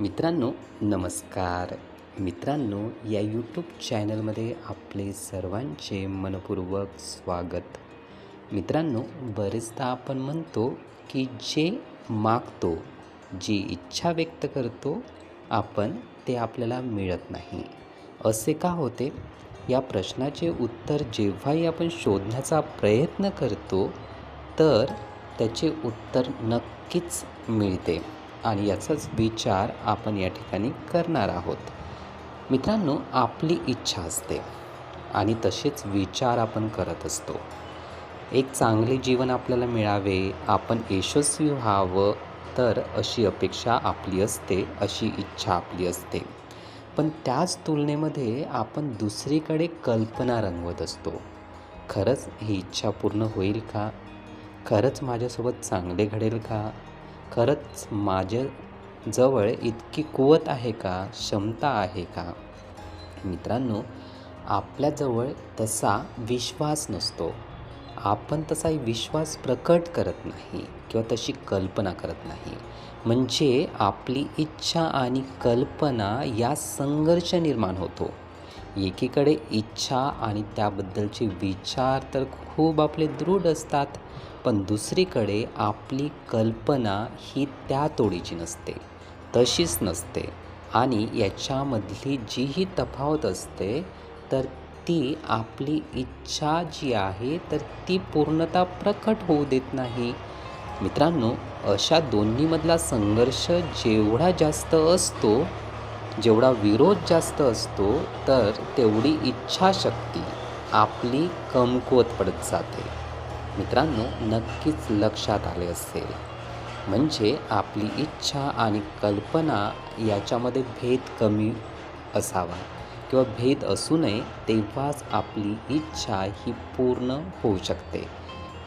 मित्रांनो नमस्कार. मित्रांनो या यूट्यूब चॅनलमध्ये आपले सर्वांचे मनपूर्वक स्वागत. मित्रांनो बरेचदा आपण म्हणतो की जे मागतो जी इच्छा व्यक्त करतो आपण ते आपल्याला मिळत नाही. असे का होते? या प्रश्नाचे उत्तर जेव्हाही आपण शोधण्याचा प्रयत्न करतो तर त्याचे उत्तर नक्कीच मिळते. आणि याचाच विचार आपण या ठिकाणी करणार आहोत. मित्रांनो आपली इच्छा असते आणि तसेच विचार आपण करत असतो. एक चांगले जीवन आपल्याला मिळावे आपण यशस्वी व्हावं तर अशी अपेक्षा आपली असते अशी इच्छा आपली असते. पण त्याच तुलनेमध्ये आपण दुसरीकडे कल्पना रंगवत असतो. खरंच ही इच्छा पूर्ण होईल का? खरंच माझ्यासोबत चांगले घडेल का? खरंच माझ्या जवळ इतकी कुवत आहे का? क्षमता आहे का? मित्रांनो आपल्याजवळ तसा विश्वास नसतो. आपण तसा विश्वास प्रकट करत नाही किंवा तशी कल्पना करत नाही. म्हणजे आपली इच्छा आणि कल्पना या संघर्ष निर्माण होतो. एकीकडे इच्छा आणि त्याबद्दलचे विचार तर खूप आपले दृढ असतात पण दुसरीकडे आपली कल्पना ही त्या तोडीची नसते तशीच नसते. आणि याच्यामधली जीही तफावत असते तर ती आपली इच्छा जी आहे तर ती पूर्णतः प्रकट होऊ देत नाही. मित्रांनो अशा दोन्हीमधला संघर्ष जेवढा जास्त असतो जेवढा विरोध जास्त असतो तर तेवढी इच्छाशक्ती आपली कमकुवत पडत जाते. मित्रांनो नक्कीच लक्षात आले असेल. म्हणजे आपली इच्छा आणि कल्पना याच्यामध्ये भेद कमी असावा किंवा भेद असू नये तेव्हाच आपली इच्छा ही पूर्ण होऊ शकते.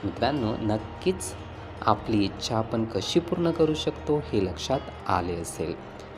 मित्रांनो नक्कीच आपली इच्छा आपण कशी पूर्ण करू शकतो हे लक्षात आले असेल.